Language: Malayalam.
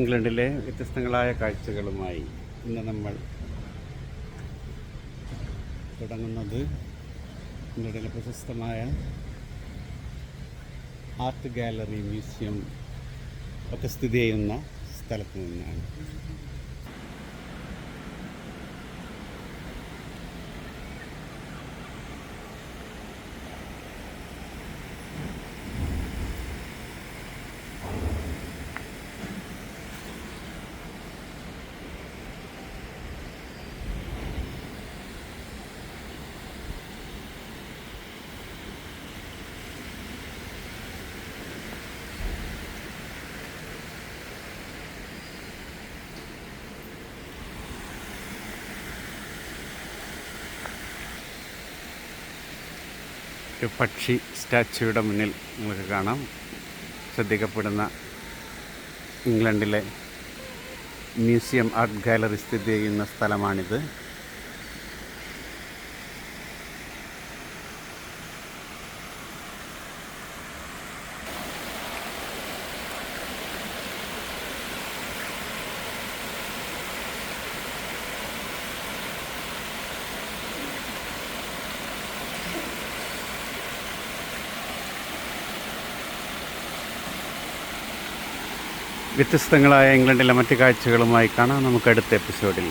ഇംഗ്ലണ്ടിലെ വ്യത്യസ്തങ്ങളായ കാഴ്ചകളുമായി ഇന്ന് നമ്മൾ തുടങ്ങുന്നത് ഇംഗ്ലണ്ടിലെ പ്രശസ്തമായ ആർട്ട് ഗാലറി മ്യൂസിയം ഒക്കെ സ്ഥിതി ചെയ്യുന്ന സ്ഥലത്ത് നിന്നാണ്. ഒരു പക്ഷി സ്റ്റാച്യൂയുടെ മുന്നിൽ നമുക്ക് കാണാം. ശ്രദ്ധിക്കപ്പെടുന്ന ഇംഗ്ലണ്ടിലെ മ്യൂസിയം ആർട്ട് ഗാലറി സ്ഥിതി ചെയ്യുന്ന സ്ഥലമാണിത്. വ്യത്യസ്തങ്ങളായ ഇംഗ്ലണ്ടിലെ മറ്റ് കാഴ്ചകളുമായി കാണാം. നമുക്ക് അടുത്ത എപ്പിസോഡിൽ